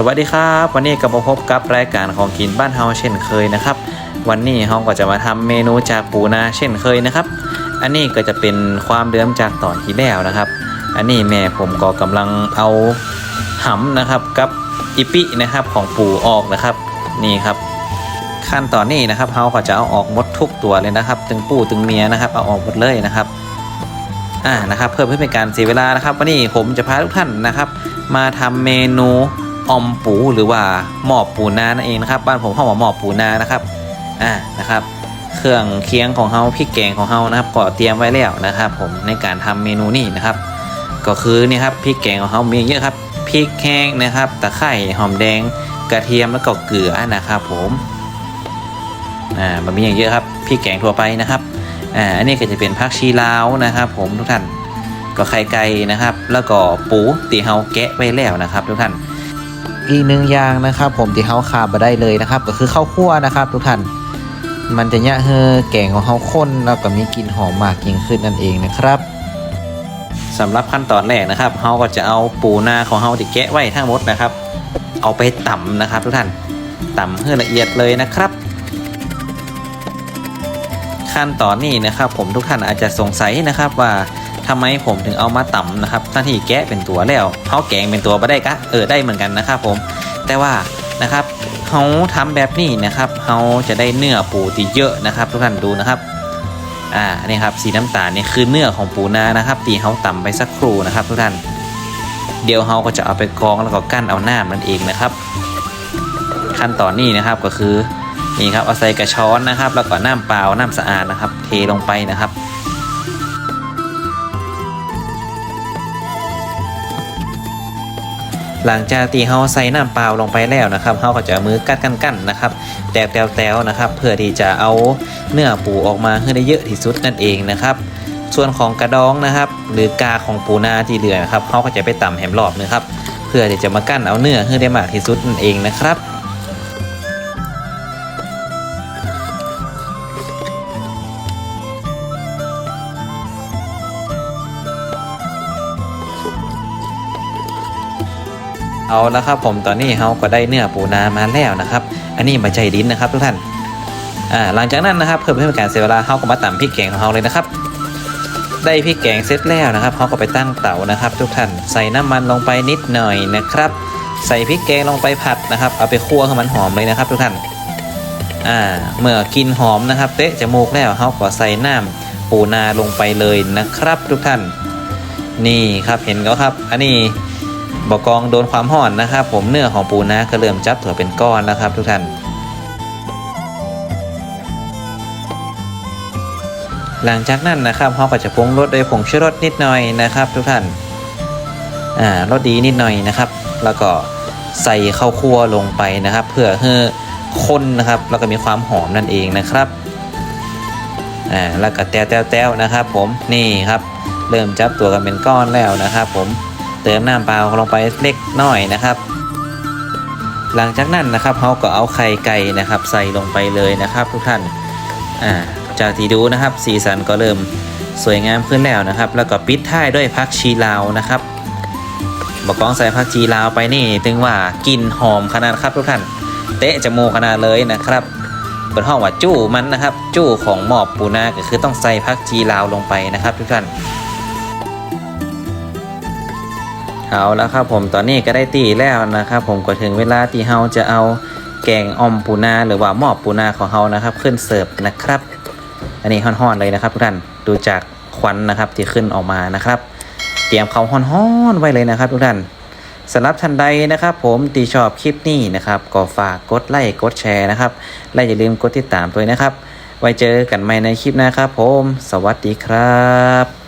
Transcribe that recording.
สวัสดีครับ วันนี้กลับมาพบกับรายการของกินบ้านเฮาเช่นเคยนะครับ วันนี้เฮาก็จะมาทำเมนูจากปูนาเช่นเคยนะครับ อันนี้ก็จะเป็นความเดิมจากตอนที่แล้วนะครับ อันนี้แม่ผมก็กำลังเอาหำนะครับกับอิปินะครับของปูออกนะครับนี่ครับ ขั้นตอนนี้นะครับเฮาก็จะเอาออกหมดทุกตัวเลยนะครับตึงปูตึงเมียนะครับเอาออกหมดเลยนะครับอ่านะครับ เพื่อเพื่อเป็นการเสียเวลานะครับ วันนี้ผมจะพาทุกท่านนะครับ มาทำเมนู ออมปูหรือว่าหมอบปูนานั่นเองนะครับ บ้านผมห้องว่าหมอบปูนานะครับอ่านะครับ เครื่องเคียงของเฮาพริกแกงของเฮานะครับก็เตรียมไว้แล้วนะครับ ผมในการทำเมนูนี้นะครับ ก็คือนี่ครับพริกแกงของเฮามีเยอะครับพริกแห้งนะครับตะไคร้หอมแดงกระเทียมแล้วก็เกลือนะครับผมอ่ามันมีอย่างเยอะครับพริกแกงทั่วไปนะครับอ่าอันนี้ก็จะเป็นผักชีลาวนะครับ ผมทุกท่านก็ไข่ไก่นะครับ แล้วก็ปูตีเฮาแกะไว้แล้วนะครับ ทุกท่าน อีกหนึ่งอย่างนะครับ ผมที่เฮาขาดมาได้เลยนะครับ ก็คือข้าวคั่วนะครับ ทุกท่านมันจะเนี่ยเฮอแกงของเฮาข้นแล้วก็มีกลิ่นหอมมากยิ่งขึ้นนั่นเองนะครับสำหรับขั้นตอนแรกนะครับเฮาก็จะเอาปูนาของเฮาที่แกะไว้ทั้งหมดนะครับ เอาไปตำนะครับ ทุกท่านตำให้ละเอียดเลยนะครับ ขั้นตอนนี้นะครับผมทุกท่านอาจจะสงสัยนะครับว่าทำไมผมถึงเอามาต่ำนะครับทั้งที่แกะเป็นตัวแล้วเขาแกงเป็นตัวไม่ได้กะเออได้เหมือนกันนะครับผมแต่ว่านะครับเขาทำแบบนี้นะครับเขาจะได้เนื้อปูที่เยอะนะครับ ทุกท่านดูนะครับอ่านี่ครับสีน้ำตาลนี่คือเนื้อของปูนานะครับ ตีเขาต่ำไปสักครู่นะครับ ทุกท่าน เดี๋ยวเขาก็จะเอาไปกรองแล้วก็กั้นเอาหน้ามันเองนะครับ ขั้นตอนนี้นะครับก็คือ นี่ครับเอาใส่กระช้อนนะครับ แล้วก็น้ำเปล่าน้ำสะอาดนะครับ เทลงไปนะครับหลังจากที่เขาใส่น้ำเปล่าลงไปแล้วนะครับเขาก็จะเอามือกัดกันๆนะครับแตวๆๆนะครับ เพื่อที่จะเอาเนื้อปูออกมาให้ได้เยอะที่สุดนั่นเองนะครับ ส่วนของกระดองนะครับ หรือกาของปูนาที่เหลือนะครับเขาก็จะไปต่ำแหมรอบนะครับ เพื่อที่จะมากั้นเอาเนื้อให้ได้มากที่สุดนั่นเองนะครับ เอาละครับผมตอนนี้เขาก็ได้เนื้อปูนามาแล้วนะครับ อันนี้มาใจดินนะครับทุกท่านอ่าหลังจากนั้นนะครับเพื่อไม่ให้เป็นการเสียเวลาเขาก็มาตำพริกแกงของเขาเลยนะครับ ได้พริกแกงเสร็จแล้วนะครับเขาก็ไปตั้งเตานะครับ ทุกท่านใส่น้ำมันลงไปนิดหน่อยนะครับ ใส่พริกแกงลงไปผัดนะครับ เอาไปคั่วให้มันหอมเลยนะครับ ทุกท่านอ่าเมื่อกินหอมนะครับเตะจมูกแล้วเขาก็ใส่น้ำปูนาลงไปเลยนะครับ ทุกท่าน นี่ครับเห็นก็ครับ อันนี้ บอกองโดนความห่อนนะครับ ผมเนื้อของปูนาก็เริ่มจับถั่วเป็นก้อนนะครับ ทุกท่าน หลังจากนั้นนะครับเขาก็จะปรุงรสด้วยผงชูรสนิดหน่อยนะครับ ทุกท่านอ่ารสดีนิดหน่อยนะครับ แล้วก็ใส่ข้าวคั่วลงไปนะครับ เพื่อให้ข้นนะครับแล้วก็มีความหอมนั่นเองนะครับอ่าแล้วก็แต้วแต้วแต้วนะครับ ผมนี่ครับ เริ่มจับตัวกันเป็นก้อนแล้วนะครับ ผม ติมน้ำเปล่าลงไปเล็กน้อยนะครับ หลังจากนั้นนะครับเขาก็เอาไข่ไก่นะครับ ใส่ลงไปเลยนะครับ ทุกท่านอ่าจากที่ดูนะครับสีสันก็เริ่มสวยงามขึ้นแล้วนะครับ แล้วก็ปิดท้ายด้วยผักชีลาวนะครับบอกกองใส่ผักชีลาวไปนี่ถึงว่ากลิ่นหอมขนาดครับทุกท่าน เตะจมูกขนาดเลยนะครับเปิดห้องว่าจู้มันนะครับ จู้ของหมอบปูนาก็คือต้องใส่ผักชีลาวลงไปนะครับ ทุกท่าน เอาแล้วครับผมตอนนี้ก็ได้ตีแล้วนะครับผมก็ถึงเวลาที่เฮาจะเอาแกงอมปูนาหรือว่าหมอบปูนาของเฮานะครับ ขึ้นเสิร์ฟนะครับ อันนี้ห่อนๆเลยนะครับทุกท่านดูจากควันนะครับที่ขึ้นออกมานะครับ เตรียมเขาห่อนๆไว้เลยนะครับ ทุกท่านสำหรับท่านใดนะครับ ผมตีชอบคลิปนี้นะครับก็ฝากกดไลค์กดแชร์นะครับและอย่าลืมกดติดตามด้วยนะครับ ไว้เจอกันใหม่ในคลิปนะครับ ผม สวัสดีครับ